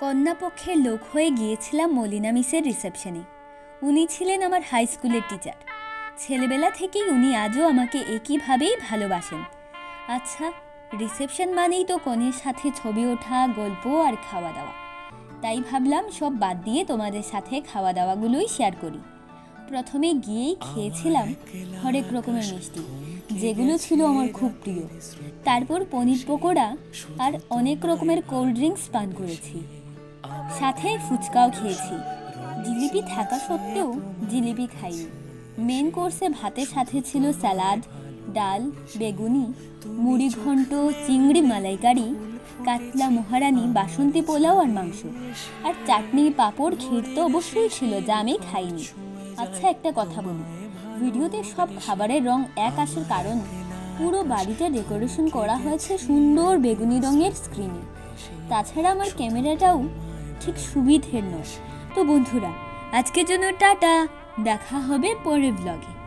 কন্যাপক্ষের লোক হয়ে গিয়েছিলাম মলিনা মিসের রিসেপশনে। উনি ছিলেন আমার হাই স্কুলের টিচার। ছেলেবেলা থেকেই উনি আজও আমাকে একইভাবেই ভালোবাসেন। আচ্ছা রিসেপশন মানেই তো কনের সাথে ছবি ওঠা গল্প আর খাওয়া দাওয়া। তাই ভাবলাম সব বাদ দিয়ে তোমাদের সাথে খাওয়া দাওয়াগুলোই শেয়ার করি। প্রথমে গিয়েই খেয়েছিলাম হরেক রকমের মিষ্টি। যেগুলো ছিল আমার খুব প্রিয়। তারপর পনির পকোড়া আর অনেক রকমের কোল্ড ড্রিঙ্কস পান করেছি। সাথে ফুচকাও খেয়েছি। জিলিপি থাকা সত্ত্বেও জিলিপি খাইনি। মেন কোর্সে ভাতের সাথে ছিল স্যালাড ডাল, বেগুনি, মুড়ি ঘন্ট, চিংড়ি মালাইকারি, কাতলা মহারানি, বাসন্তী পোলাও আর মাংস। আর চাটনি, পাঁপড়, ক্ষীর তো অবশ্যই ছিল, যা আমি খাইনি। আচ্ছা একটা কথা বলি। ভিডিওতে সব খাবারের রং এক আসার কারণ, পুরো বাড়িটা ডেকোরেশন করা হয়েছে সুন্দর বেগুনি রঙের স্ক্রিনে তাছাড়া আমার ক্যামেরাটাও ঠিক সুবিধের নয় তো বন্ধুরা আজকের জন্য টাটা। দেখা হবে পরের ব্লগে